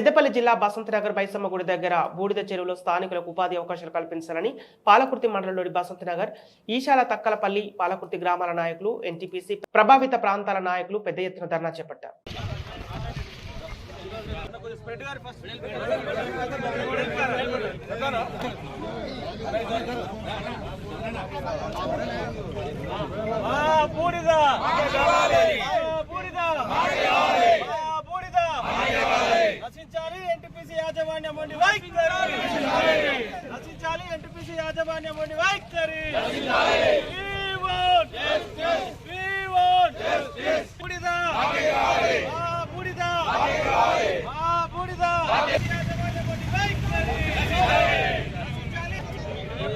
పెద్దపల్లి జిల్లా బసంతనగర్ బైసమ్మ గుడి దగ్గర బూడిద చెరువులో స్థానికులకు ఉపాధి అవకాశాలు కల్పించాలని పాలకుర్తి మండలంలోని బసంతనగర్ ఈశాల తక్కలపల్లి పాలకుర్తి గ్రామాల నాయకులు ఎన్టీపీసీ ప్రభావిత ప్రాంతాల నాయకులు పెద్ద ఎత్తున ధర్నా చేపట్టారు. బూడిద ఆ బూడిద ఆ బూడిద నశించాలి ఎన్టీపీసీ యాజమాన్యం ఉండి వైఖరి నశించాలి ఎన్టీపీసీ యాజమాన్యం ఉండి వైఖరి We want We want బూడిద ఆ బూడిద ఆ బూడిద యాజమాన్యం ఉండి వైఖరి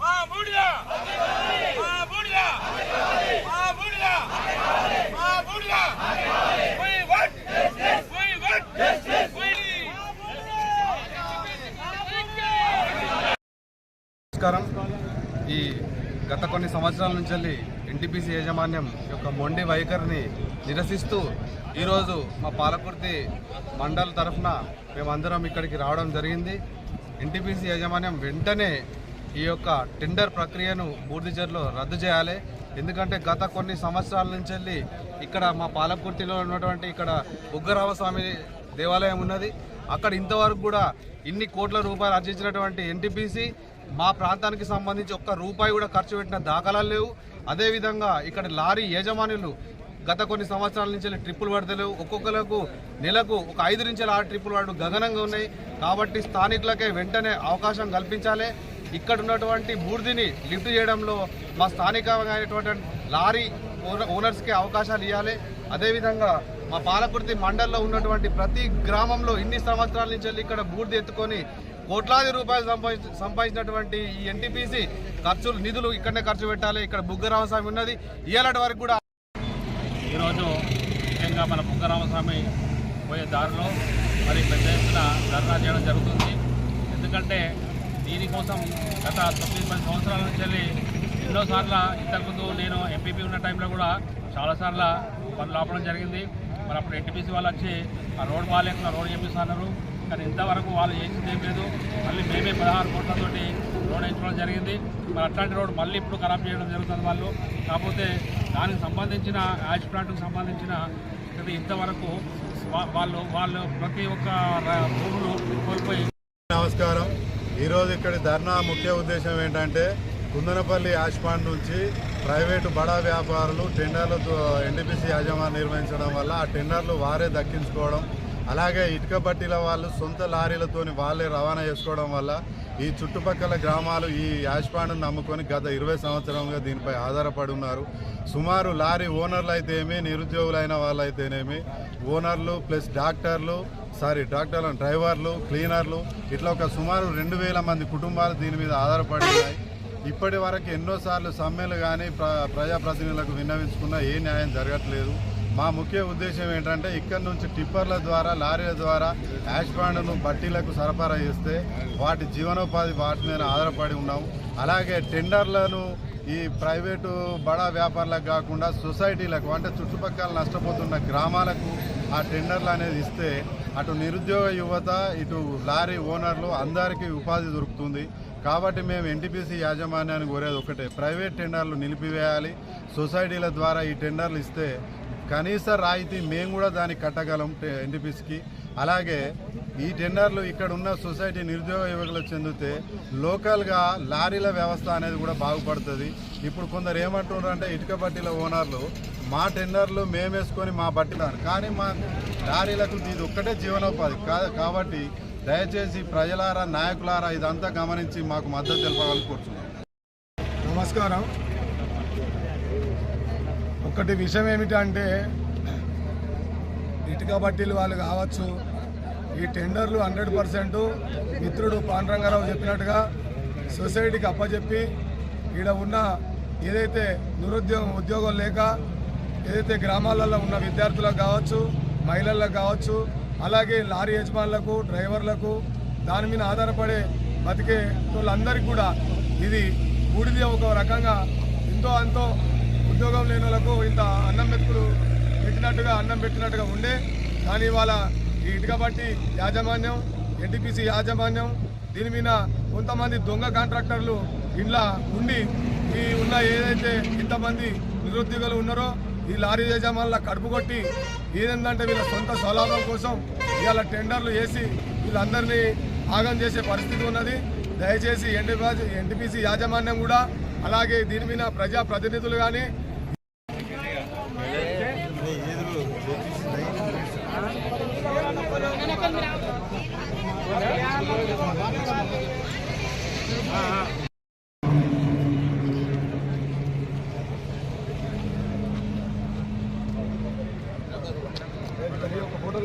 మా బూడిద మా బూడిద మా బూడిద మా బూడిద We want We want We నమస్కారం ఈ గత కొన్ని సంవత్సరాల నుంచి వెళ్ళి ఎన్టీపీసీ యాజమాన్యం యొక్క మొండి వైఖరిని నిరసిస్తూ ఈరోజు మా పాలకుర్తి మండల్ తరఫున మేమందరం ఇక్కడికి రావడం జరిగింది. ఎన్టీపీసీ యాజమాన్యం వెంటనే ఈ యొక్క టెండర్ ప్రక్రియను బూర్దిజర్లో రద్దు చేయాలి. ఎందుకంటే గత కొన్ని సంవత్సరాల నుంచి వెళ్ళి ఇక్కడ మా పాలకుర్తిలో ఉన్నటువంటి ఇక్కడ ఉగ్గరామస్వామి దేవాలయం ఉన్నది. అక్కడ ఇంతవరకు కూడా ఇన్ని కోట్ల రూపాయలు ఆర్జించినటువంటి ఎన్టీపీసీ మా ప్రాంతానికి సంబంధించి ఒక్క రూపాయి కూడా ఖర్చు పెట్టిన దాఖలాలు లేవు. అదేవిధంగా ఇక్కడ లారీ యజమానులు గత కొన్ని సంవత్సరాల నుంచి ట్రిప్పులు పడతలేవు. ఒక్కొక్కలకు నెలకు ఒక ఐదు నుంచి ఆరు ట్రిప్పులు పడడం గగనంగా ఉన్నాయి. కాబట్టి స్థానికులకే వెంటనే అవకాశం కల్పించాలి. ఇక్కడ ఉన్నటువంటి బూర్దిని లిఫ్ట్ చేయడంలో మా స్థానికమైనటువంటి లారీ ఓనర్స్కి అవకాశాలు ఇవ్వాలి అదేవిధంగా మా పాలకుర్తి మండల్లో ఉన్నటువంటి ప్రతి గ్రామంలో ఇన్ని సంవత్సరాల నుంచి వెళ్ళి ఇక్కడ బూర్ది ఎత్తుకొని కోట్లాది రూపాయలు సంపాది సంపాదించినటువంటి ఈ ఎన్టీపీసీ ఖర్చులు నిధులు ఇక్కడనే ఖర్చు పెట్టాలి. ఇక్కడ బుగ్గరామస్వామి ఉన్నది. ఇయ్యాలటి వరకు కూడా ఈరోజు ముఖ్యంగా మన బుగ్గరామస్వామి పోయే దారిలో మరి పెద్ద ఎత్తున ధర్నా చేయడం జరుగుతుంది. ఎందుకంటే దీనికోసం గత తొమ్మిది పది సంవత్సరాల నుంచి వెళ్ళి ఎన్నోసార్లు ఇంతకుముందు నేను ఎంపీపీ ఉన్న టైంలో కూడా చాలాసార్లు పనులు ఆపడం జరిగింది. మరి అప్పుడు ఎన్టీపీసీ వాళ్ళు వచ్చి ఆ రోడ్ బాగాలేకుండా రోడ్ చేపిస్తున్నారు కానీ ఇంతవరకు వాళ్ళు చేసింది ఏం లేదు. మళ్ళీ మేమే పదహారు కోట్లతోటి రోడ్ వేయించడం జరిగింది. మరి అట్లాంటి రోడ్ మళ్ళీ ఇప్పుడు ఖరాబ్ చేయడం జరుగుతుంది వాళ్ళు. కాకపోతే దానికి సంబంధించిన యాష్ ప్లాంట్కు సంబంధించిన ఇది ఇంతవరకు వాళ్ళు వాళ్ళు ప్రతి ఒక్క భూములు కోల్పోయి నమస్కారం. ఈరోజు ఇక్కడ ధర్నా ముఖ్య ఉద్దేశం ఏంటంటే కుందనపల్లి యాష్పాండ్ నుంచి ప్రైవేటు బడా వ్యాపారులు టెండర్లు ఎన్టీపీసీ యాజమాన్యం నిర్వహించడం వల్ల ఆ టెండర్లు వారే దక్కించుకోవడం అలాగే ఇటుక బట్టీల వాళ్ళు సొంత లారీలతోని వాళ్ళే రవాణా చేసుకోవడం వల్ల ఈ చుట్టుపక్కల గ్రామాలు ఈ యాష్పాండ్ను నమ్ముకొని గత ఇరవై సంవత్సరంగా దీనిపై ఆధారపడి ఉన్నారు. సుమారు లారీ ఓనర్లు అయితేనేమి నిరుద్యోగులైన వాళ్ళైతేనేమి ఓనర్లు ప్లస్ డాక్టర్లు సారీ డాక్టర్లు డ్రైవర్లు క్లీనర్లు ఇట్లా ఒక సుమారు రెండు వేల మంది కుటుంబాలు దీని మీద ఆధారపడి ఉన్నాయి. ఇప్పటి వరకు ఎన్నోసార్లు సమ్మెలు కానీ ప్ర ప్రజాప్రతినిధులకు విన్నవించుకున్నా ఏ న్యాయం జరగట్లేదు. మా ముఖ్య ఉద్దేశం ఏంటంటే ఇక్కడ నుంచి టిప్పర్ల ద్వారా లారీల ద్వారా యాష్ బ్రాండ్ను బట్టీలకు సరఫరా చేస్తే వాటి జీవనోపాధి వాటి మీద ఆధారపడి ఉన్నాం. అలాగే టెండర్లను ఈ ప్రైవేటు బడా వ్యాపారులకు కాకుండా సొసైటీలకు అంటే చుట్టుపక్కల నష్టపోతున్న గ్రామాలకు ఆ టెండర్లు అనేది ఇస్తే అటు నిరుద్యోగ యువత ఇటు లారీ ఓనర్లు అందరికీ ఉపాధి దొరుకుతుంది. కాబట్టి మేము ఎన్టీపీసీ యాజమాన్యాన్ని కోరేది ఒకటే. ప్రైవేట్ టెండర్లు నిలిపివేయాలి. సొసైటీల ద్వారా ఈ టెండర్లు ఇస్తే కనీస రాయితీ మేము కూడా దాన్ని కట్టగలం ఎన్టీపీసీకి. అలాగే ఈ టెండర్లు ఇక్కడ ఉన్న సొసైటీ నిరుద్యోగ యువకులకు చెందితే లోకల్గా లారీల వ్యవస్థ అనేది కూడా బాగుపడుతుంది. ఇప్పుడు కొందరు ఏమంటున్నారు అంటే ఇటుక బట్టీల ఓనర్లు మా టెండర్లు మేమేసుకొని మా బట్టినారు కానీ మా లారీలకు ఇది ఒక్కటే జీవనోపాధి కాబట్టి దయచేసి ప్రజలారా నాయకులారా ఇదంతా గమనించి మాకు మద్దతు తెలపాలని కోరుతున్నాం నమస్కారం. ఒకటి విషయం ఏమిటంటే ఇటుక బట్టీలు వాళ్ళు కావచ్చు ఈ టెండర్లు హండ్రెడ్ పర్సెంట్ మిత్రుడు పాండరంగారావు చెప్పినట్టుగా సొసైటీకి అప్పచెప్పి ఈడ ఉన్న ఏదైతే నిరుద్యోగం ఉద్యోగం లేక ఏదైతే గ్రామాలలో ఉన్న విద్యార్థులకు కావచ్చు మహిళలకు కావచ్చు అలాగే లారీ యజమానులకు డ్రైవర్లకు దాని మీద ఆధారపడే బతికే వాళ్ళందరికీ కూడా ఇది బూడిది ఒక రకంగా ఎంతో అంతో ఉద్యోగం లేని వాళ్ళకు ఇంత అన్నం మెతుకులు పెట్టినట్టుగా అన్నం పెట్టినట్టుగా ఉండే కానీ ఇవాళ ఈ ఇటుకబట్టి యాజమాన్యం ఎన్టీపీసీ యాజమాన్యం దీని మీద కొంతమంది దొంగ కాంట్రాక్టర్లు ఇంట్లో ఉండి ఈ ఉన్న ఏదైతే ఇంతమంది నిరుద్యోగులు ఉన్నారో ఈ లారీ యజమానుల కడుపు కొట్టి ఏదంటే వీళ్ళ సొంత స్వలాభం కోసం ఇవాళ టెండర్లు వేసి వీళ్ళందరినీ ఆగం చేసే పరిస్థితి ఉన్నది. దయచేసి ఎన్టీపీ ఎన్టీపీసీ యాజమాన్యం కూడా అలాగే దీని మీద ప్రజా ప్రతినిధులు కానీ ఒక ఫోటో